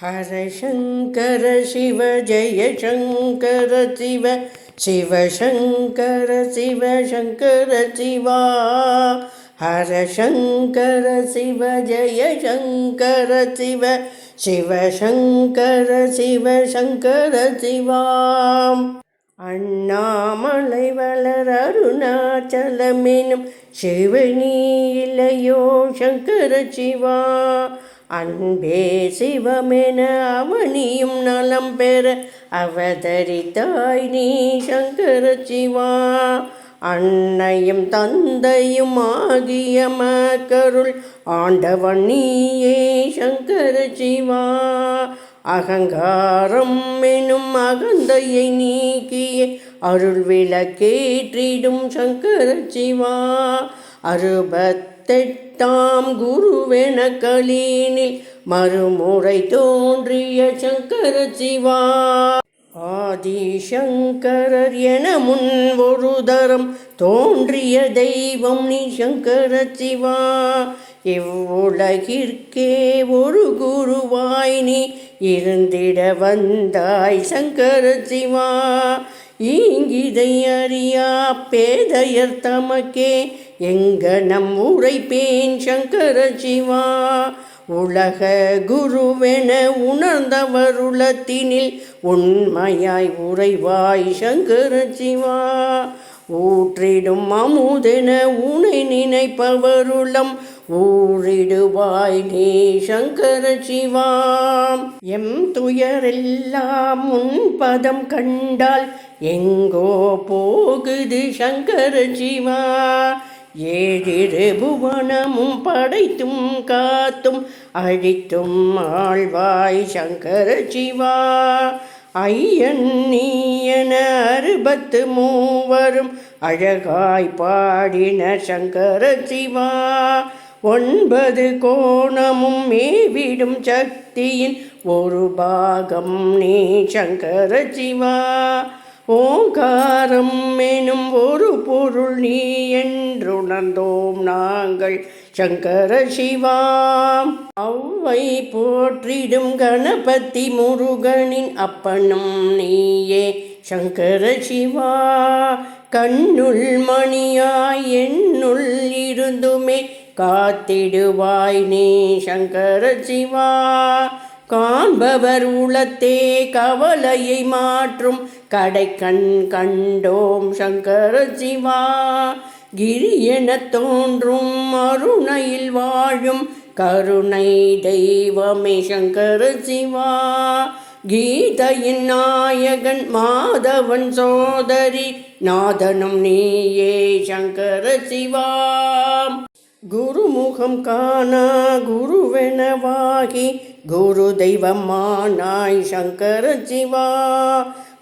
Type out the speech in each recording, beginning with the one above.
ஹர சங்கர சிவ ஜெய சங்கர சிவ சிவ சங்கர சிவ சங்கர சிவா. ஹர சங்கர சிவ ஜெய சங்கர சிவ சிவ சங்கர சிவ சங்கர சிவாம் அண்ணாமலை வளர் அருணாச்சலமெனும் சிவனி இல்லையோ சங்கர சிவா. அன்பே சிவமென அவனியும் நலம் பெற அவதரித்தாய் நீ சங்கர சிவா. அன்னையும் தந்தையும் ஆகிய மக்கருள் ஆண்டவன் நீயே சங்கர சிவா. அகங்காரம் எனும் அகந்தையை நீக்கிய அருள் விளக்கேற்றிடும் சங்கர சிவா. அறுபத்தெட்டு தாம் குருவென களீனில் மறுமுறை தோன்றிய சங்கர சிவா. ஆதிசங்கரர் என முன் ஒரு தரம் தோன்றிய தெய்வம் நீ சங்கர சிவா. இவ்வுலகிற்கே ஒரு குருவாய் நீ இருந்திட வந்தாய் சங்கர சிவா. ஈங்கிதை அறியா பேதையர் தமக்கே எங்க நம் உரைப்பேன் சங்கர சிவா? உலக குருவென உணர்ந்தவருளத்தினில் உண்மையாய் உறைவாய் சங்கர சிவா. ஊற்றிடும் அமுதென உனை நினைப்பவருளம் ஊரிடுவாய் நீ சங்கர சிவாம் எம் துயரெல்லாம் உன் பதம் கண்டால் எங்கோ போகுது சங்கர சிவா. ஏழிரு புவனமும் படைத்தும் காத்தும் அழித்தும் ஆழ்வாய் சங்கர சிவா. ஐயன் நீயன அறுபத்து மூவரும் அழகாய் பாடின சங்கர சிவா. ஒன்பது கோணமும் மேவிடும் சக்தியின் ஒரு பாகம் நீ சங்கர சிவா. ஓங்காரம் எனும் ஒரு பொருள் நீ என்றுணர்ந்தோம் நாங்கள். சங்கர சிவாம் அவ்வை போற்றிடும் கணபதி முருகனின் அப்பனும் நீயே. சங்கர சிவா கண்ணுள் மணியாய் என்னுள் இருந்துமே காத்திடுவாய் நீ சங்கர சிவா. காண்பவர் உளத்தே கவலையை மாற்றும். கடை கண் கண்டோம் சங்கர சிவா. கிரி என தோன்றும் அருணையில் வாழும். கருணை தெய்வமே சங்கர சிவா. கீதையின் நாயகன் மாதவன் சோதரி. நாதனும் நீயே சங்கர சிவா. குருமுகம் காணா குருவெனவாகி குரு தெய்வமானாய் சங்கர சிவா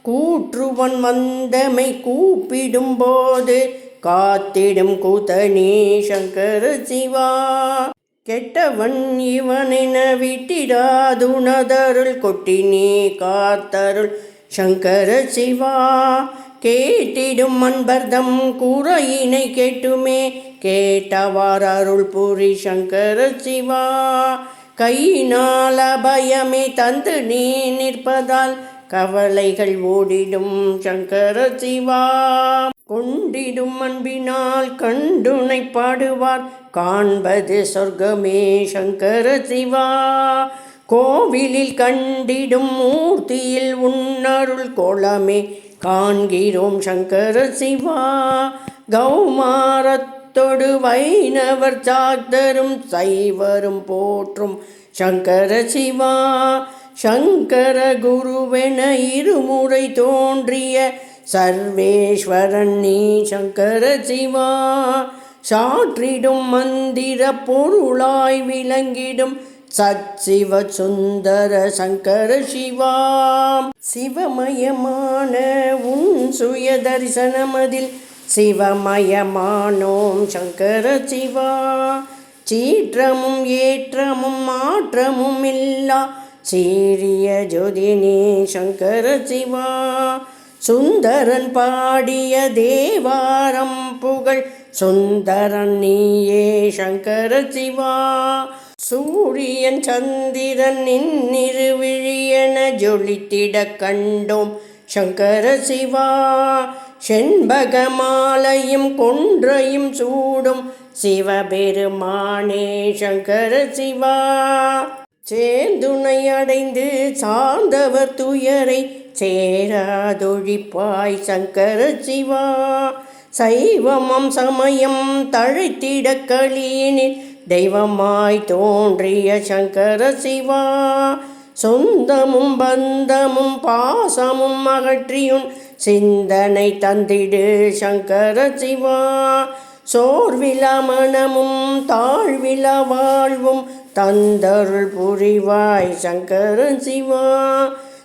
கூற்றுவன் வந்தமை கூப்பிடும் போது காத்திடும் கூத்தனே சங்கர சிவா கெட்டவன் இவனின விட்டிடாதுணதருள் கொட்டினே காத்தருள் சங்கர சிவா கேட்டிடும் அன்பர்தம் கூறையினை கேட்டுமே கேட்டவார் அருள் புரி சங்கர சிவா கையினால் அபயமே தந்து நீ நிற்பதால் கவலைகள் ஓடிடும் சங்கர சிவா. கொண்டிடும் அன்பினால் கண்டுனை பாடுவார் காண்பது சொர்க்கமே சங்கர சிவா. கோவிலில் கண்டிடும் மூர்த்தியில் உன்னருள் கோலமே காண்கிறோம் சங்கர சிவா. கௌமாரத் தொடு வைணவர் சாத்தரும் சைவரும் போற்றும் சங்கர சிவா. சங்கர குருவென இருமுறை தோன்றிய சர்வேஸ்வரன் நீ சங்கர சிவா. சாற்றிடும் மந்திர பொருளாய் விளங்கிடும் சச்சிவ சுந்தர சங்கர சிவா. சிவமயமான உன் சுய தரிசனமதில் சிவமயமானோம் சங்கர சிவா. சீற்றமும் ஏற்றமும் மாற்றமும் இல்லா. சீரிய ஜோதினே சங்கர சிவா. சுந்தரன் பாடிய தேவாரம் புகழ். சுந்தரன் நீயே சங்கர சிவா. சூரியன் சந்திரன் நின்னிருவி ஜொலித்திட கண்டோம் சங்கர சிவா. செண்பகமாலையும் கொன்றையும் சூடும் சிவபெருமானே சங்கர சிவா. சேர்ந்துணை அடைந்து சார்ந்தவர் துயரை சேராதொழிப்பாய் சங்கர சிவா. சைவமம் சமயம் தழைத்திட களியினில் தெய்வமாய் தோன்றிய சங்கர சிவா. சொந்தமும் பந்தமும் பாசமும் அகற்றியுன் சிந்தனை தந்திடு சங்கர சிவா. சோர்விலா மனமும் தாழ்விலா வாழ்வும் தந்தருள் புரிவாய் சங்கர சிவா.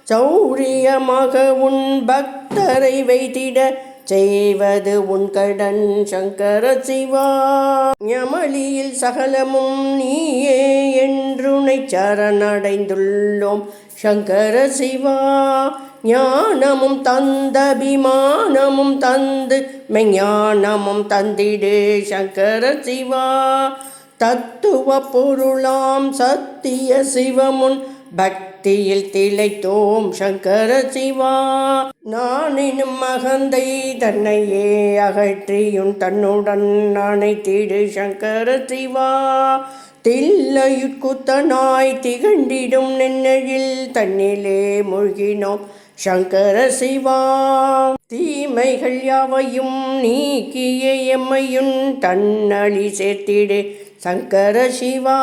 சௌரியமாக உன் பக்தரை வைத்திட செய்வது உன் கடன் சங்கர சிவா. ஞமளியில் சகலமும் நீயே என்றுனை சரணடைந்துள்ளோம் சங்கர சிவா. ஞானமும் தந்தபிமானமும் தந்து மெஞ்ஞானமும் தந்திடு சங்கர சிவா. தத்துவ பொருளாம் சத்திய சிவமுன் பக்தியில் திளைத்தோம் சங்கர சிவா. நானினும் மகந்தை தன்னையே அகற்றியும் தன்னுடன் நானை தீடு சங்கர சிவா. தில்லையுட்குத்தனாய் திகண்டிடும் நென்னழில் தன்னிலே மூழ்கினோம் சங்கர சிவா. தீமைகள் யாவையும் நீக்கிய எம்மையும் தன்னழி சேர்த்திடு சங்கர சிவா.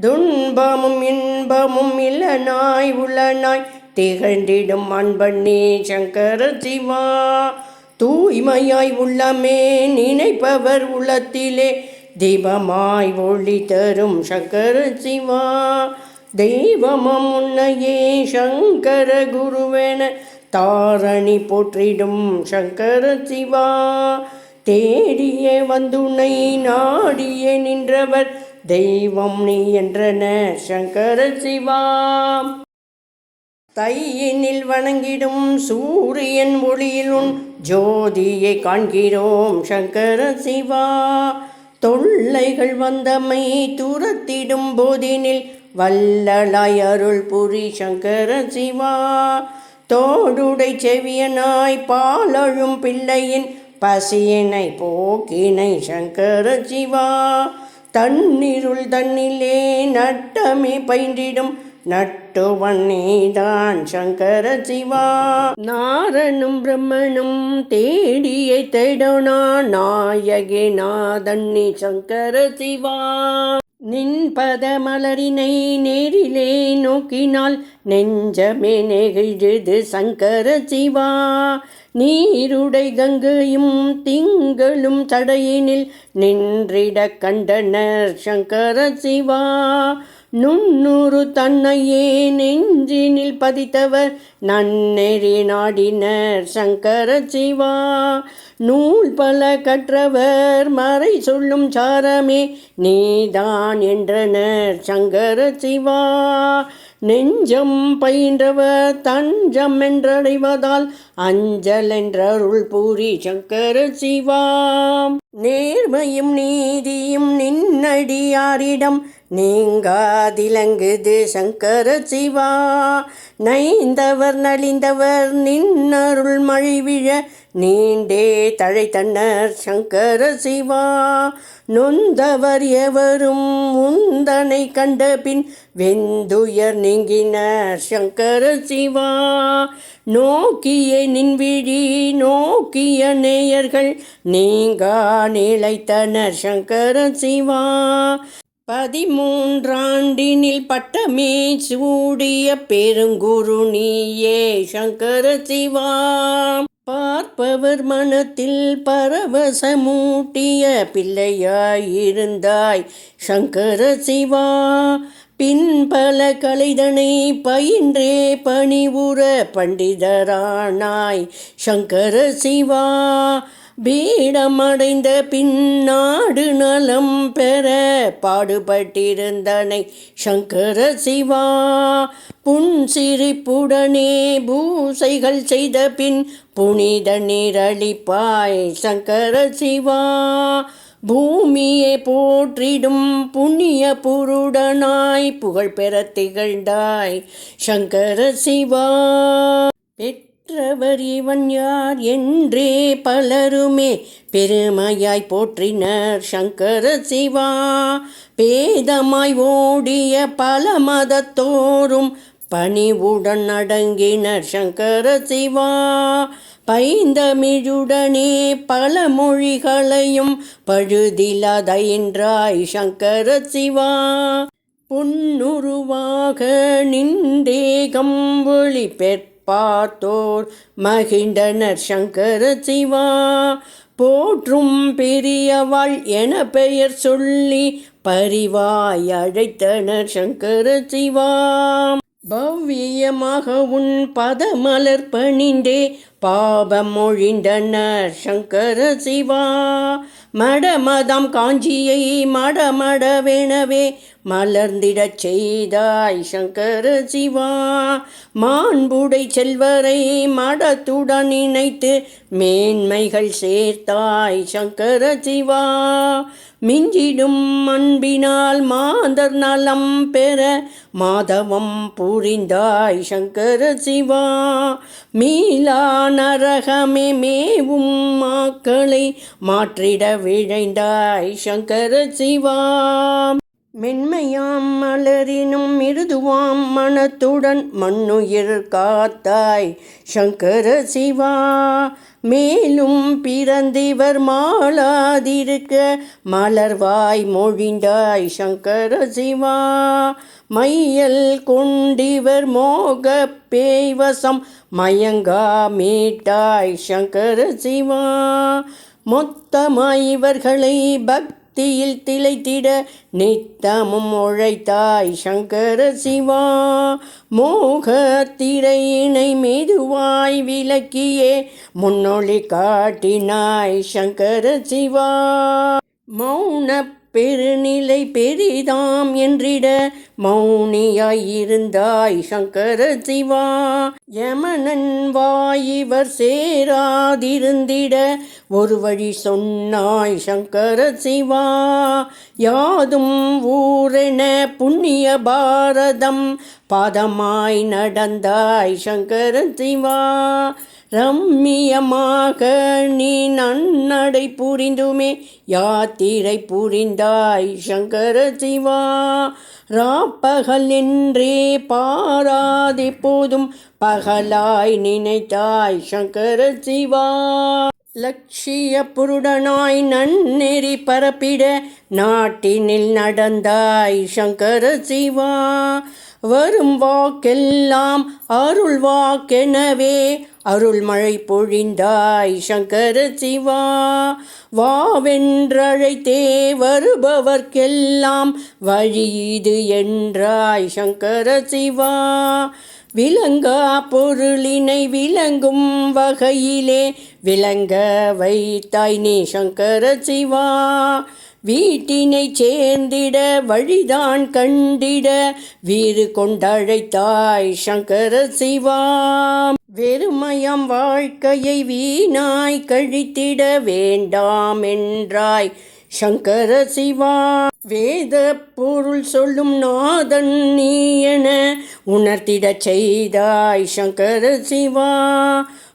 துன்பமும் இன்பமும் இளநாய் உளநாய் திகழ்ந்திடும் அன்பண்ணே சங்கர சிவா. தூய்மையாய் உள்ளமே நினைப்பவர் உள்ளத்திலே தீபமாய் ஒளி தரும் சங்கர சிவா. தெய்வமம் உன்னையே சங்கர குருவென தாரணி போற்றிடும் சங்கர சிவா. தேடியே வந்துனை நாடியே நின்றவர் தெய்வம் நீ என்றன சங்கர சிவா தையினில் வணங்கிடும் சூரியன் ஒளியிலுன் ஜோதியை காண்கிறோம் சங்கர சிவா. தொல்லைகள் வந்தமை துரத்திடும் போதினில் வல்லலாய் அருள் புரி சங்கர சிவா. தோடுடை செவியனாய் பாலழும் பிள்ளையின் பசியினை போக்கினை சங்கர சிவா. தன்னிருள் தன்னிலே நட்டமே பயின்றிடும் நட்டுவன் நீதான் சங்கர சிவா. நாரனும் பிரம்மனும் தேடியை தேடனா நாயகே நாதன்னி சங்கர சிவா. நின் பதமலரினை நேரிலே நோக்கினால் நெஞ்சமே நெகிழ்து சங்கர சிவா. நீருடை கங்கையும் திங்களும் தடையினில் நின்றிட கண்டனர் சங்கர சிவா. நுண்ணுறு தன்னையே நெஞ்சினில் பதித்தவர் நன்னெறி நாடினர் சங்கர சிவா. நூல் பல கற்றவர் மறை சொல்லும் சாரமே நீதான் என்றனர் சங்கர சிவா. நெஞ்சம் பயின்றவர் தஞ்சம் என்றடைவதால் அஞ்சல் என்றருள் பூரி சங்கர சிவாம். நேர்மையும் நீதியும் நின்னடியாரிடம் நீங்காதிலங்குது சங்கர சிவா. நைந்தவர் நலிந்தவர் நின்னருள் மழை நீண்டே தழைத்தன்னர் சங்கர சிவா. நொந்தவர் எவரும் உந்தனை கண்ட பின் வெந்துயர் நீங்கினர் சங்கர சிவா. நோக்கிய நின்விழி நோக்கிய நேயர்கள் நீங்கா நிலைத்தனர் சங்கர சிவா. பதிமூன்றாண்டினில் பட்டமே சூடிய பெருங்குரு நீயே சங்கர சிவா. பார்ப்பவர் மனத்தில் பரவசமூட்டிய பிள்ளையாயிருந்தாய். சங்கர சிவா பின் பல கலைதனை பயின்றே பணிவுற பண்டிதரானாய். சங்கர சிவா பீடமடைந்த பின்னாடு நலம் பெற பாடுபட்டிருந்தனை சங்கர சிவா. புன்சிரிப்புடனே பூசைகள் செய்த பின் புனித நீரழிப்பாய் சங்கர சிவா. பூமியை போற்றிடும் புண்ணிய புருடனாய் புகழ் பெற திகழ்ந்தாய் சங்கர சிவா. பெற்றவர் இவன் யார் என்றே பலருமே பெருமையாய் போற்றினர் சங்கர சிவா. பேதமாய் ஓடிய பல மதத்தோறும் பணிவுடன் அடங்கினர் சங்கர சிவா. பைந்தமிழுடனே பல மொழிகளையும் பழுதிலதையின்றாய் சங்கர சிவா. பொன்னுருவாக நின்றே கம்பொழி பெற்ற பார்த்தோர் மகிண்டனர் சங்கர சிவா. போற்றும் பெரியவாள் என பெயர் சொல்லி பரிவாய் அழைத்தனர் சங்கர சிவா. பவ்யமாக உன் பதமலர் பணிந்தே பாபம் ஒழிந்தனர் சங்கர சிவா. மடமதம் காஞ்சியை மடமடவெனவே மலர்ந்திடச் செய்தாய் சங்கர சிவா. மாண்புடை செல்வரை மடத்துடன் இணைத்து மேன்மைகள் சேர்த்தாய் சங்கர சிவா. மிஞ்சிடும் அன்பினால் மாதர் நலம் பெற மாதவம் புரிந்தாய் சங்கர சிவா. மீளா நரகமே மேவும் மாக்களை மாற்றிட விழைந்தாய் சங்கர சிவா. மென்மையாம் மலரினும் மிருதுவாம் மனத்துடன் மண்ணுயிர் காத்தாய். சங்கர சிவா மேலும் பிறந்திவர் மாலாதிருக்க மலர்வாய் மொழிந்தாய். சங்கர சிவா மையல் கொண்டிவர் மோக பேய்வசம் மயங்கா மீட்டாய். சங்கர சிவா மொத்தமாய் இவர்களை பக்தியில் திளைத்திட நித்தமும் உழைத்தாய் சங்கர சிவா. மோக திரையினை மெதுவாய் விளக்கியே முன்னொழி காட்டினாய் சங்கர சிவா. மௌன பெருநிலை பெரிதாம் என்றிட மௌனியாயிருந்தாய் சங்கர சிவா. யமனன் வாயிவர் சேராதிருந்திட ஒரு வழி சொன்னாய் சங்கர சிவா. யாதும் ஊரென புண்ணிய பாரதம் பாதமாய் நடந்தாய் சங்கர சிவா. ரம்மியமாக நீ நன்னடை புரிந்துமே யாத்திரை புரிந்தாய் சங்கர சிவா. ராப்பகல் என்றே பாராதி போதும் பகலாய் நினைத்தாய் சங்கர சிவா. லட்சிய புருடனாய் நன்னெறி பரப்பிட நாட்டினில் நடந்தாய் சங்கர சிவா. வரும் வாக்கெல்லாம் அருள் வாக்கெனவே அருள்மழை பொழிந்தாய் சங்கர சிவா. வாவென்றழைத்தே வருபவர்க்கெல்லாம் வழி இது என்றாய் சங்கர சிவா. விலங்கா பொருளினை விளங்கும் வகையிலே விளங்க வைத்தாய் நீ சங்கர சிவா. வீட்டினை சேர்ந்திட வழிதான் கண்டிட வீறு கொண்டழைத்தாய் சங்கர சிவா. வெறுமயம் வாழ்க்கையை வீணாய் கழித்திட வேண்டாம் என்றாய் சங்கர சிவா வேத பொருள் சொல்லும் நாதன் நீ என உணர்த்திடச் செய்தாய் சங்கர சிவா.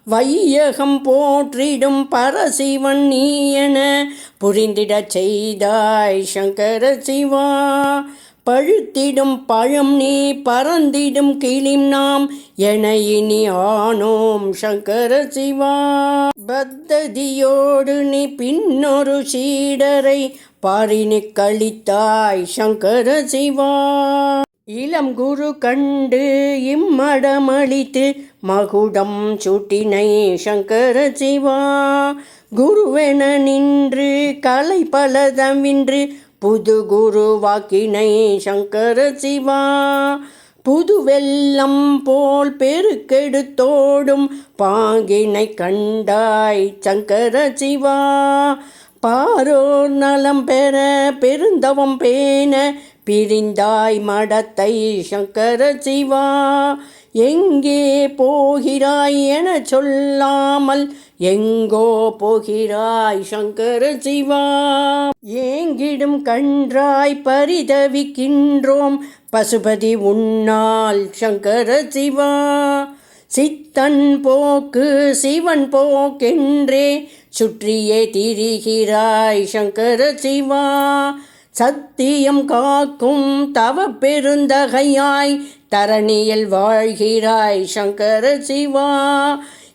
வையகம் போற்றிடும் பரசிவன் நீ என புரிந்திடச் செய்தாய் சங்கர சிவா. பழுத்திடும் பழம் நீ பறந்திடும் கிளிம் நாம் என இனி ஆனோம் சங்கர சிவா. பத்ததியோடு நீ பின்னொரு சீடரை பாரினி கழித்தாய் சங்கர சிவா. இளம் குரு கண்டு இம்மடமளித்து மகுடம் சுட்டினை சங்கர சிவா. குருவென நின்று கலை பலதமின்று புது குருவாக்கினை சங்கர சிவா. புது வெள்ளம் போல் பெருக்கெடுத்தோடும் பாங்கினை கண்டாய் சங்கர சிவா. பாரோர் நலம் பெற பெருந்தவம் பேன பிரிந்தாய் மடத்தை சங்கர சிவா. எங்கே போகிறாய் என சொல்லாமல் எங்கோ போகிறாய் சங்கர சிவா. ஏங்கிடும் கன்றாய் பரிதவிக்கின்றோம். பசுபதி உன்னால் சங்கர சிவா. சித்தன் போக்கு சிவன் போக்கென்றே சுற்றியே திரிகிறாய் சங்கர சிவா. சத்தியம் காக்கும் தவ பெருந்தகையாய் தரணியில் வாழ்கிறாய் சங்கர சிவா.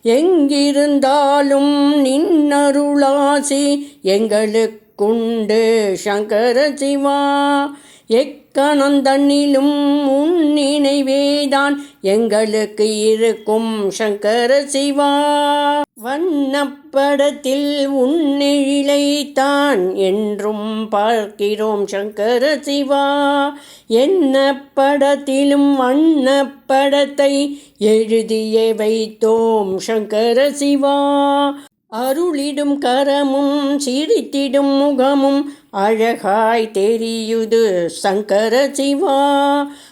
எங்கிருந்தாலும் நின்னருளாசி எங்களுக்குண்டு சங்கர சிவா. எக் கணந்தண்ணிலும் உன் நினைவேதான் எங்களுக்கு இருக்கும் சங்கர சிவா. வண்ணப்படத்தில் உன்னெழிலைத்தான் என்றும் பார்க்கிறோம் சங்கர சிவா. என்ன படத்திலும் வண்ணப்படத்தை எழுதிய வைத்தோம் சங்கர சிவா. அருளிடும் கரமும் சிரித்திடும் முகமும் அழகாய் தெரியுது சங்கர சிவா.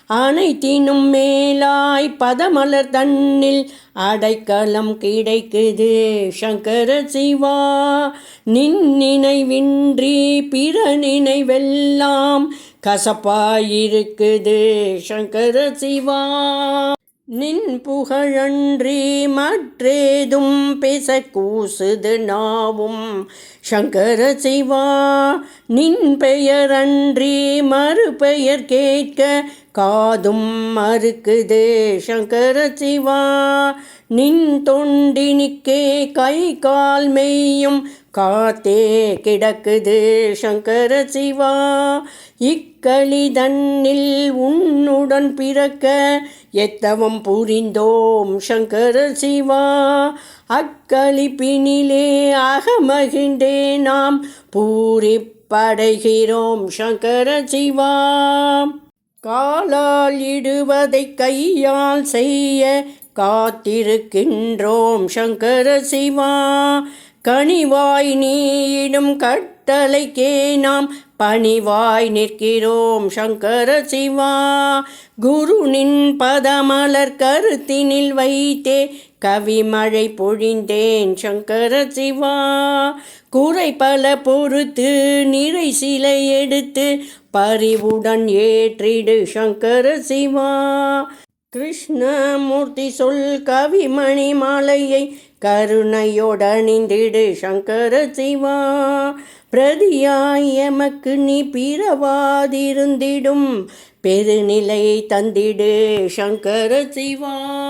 அனைத்தினும் மேலாய் பதமலர் தன்னில் அடைக்கலம் கிடைக்குது சங்கர சிவா. நின் நினைவின்றி பிற நினைவெல்லாம் கசப்பாயிருக்குது சங்கர சிவா. நின் புகழன்றி மற்றேதும் பேச கூசுது நாவும். சங்கர சிவா நின் பெயரன்றி மறுபெயர் கேட்க காதும் மறுக்குது. சங்கர சிவா நின் தொண்டினிக்கே கை கால் மெய்யும் காத்தே கிடக்குது. சங்கர சிவா இக் களிதன்னில் உன்னுடன் பிறக்க எத்தவம் புரிந்தோம் சங்கர சிவா? அக்களிப்பினிலே அகமகின்றே நாம் பூரிப்படைகிறோம் சங்கர சிவா? காலால் இடுவதை கையால் செய்ய காத்திருக்கின்றோம் சங்கர சிவா. கனிவாய் நீயிடும் கட்டளைக்கே நாம் பணிவாய் நிற்கிறோம் சங்கர சிவா. குருனின் பதமலர் கருத்தினில் வைத்தே கவிமழை பொழிந்தேன் சங்கர சிவா. குறை பல பொறுத்து நிறை சிலை எடுத்து பரிவுடன் ஏற்றிடு சங்கர சிவா. கிருஷ்ணமூர்த்தி சொல் கவிமணி மாலையை கருணையோடணிந்திடு சங்கர சிவா. பிரதியாய் எமக்கு நீ பிறவாதிருந்திடும். பெருநிலை தந்திடு சங்கர சிவா.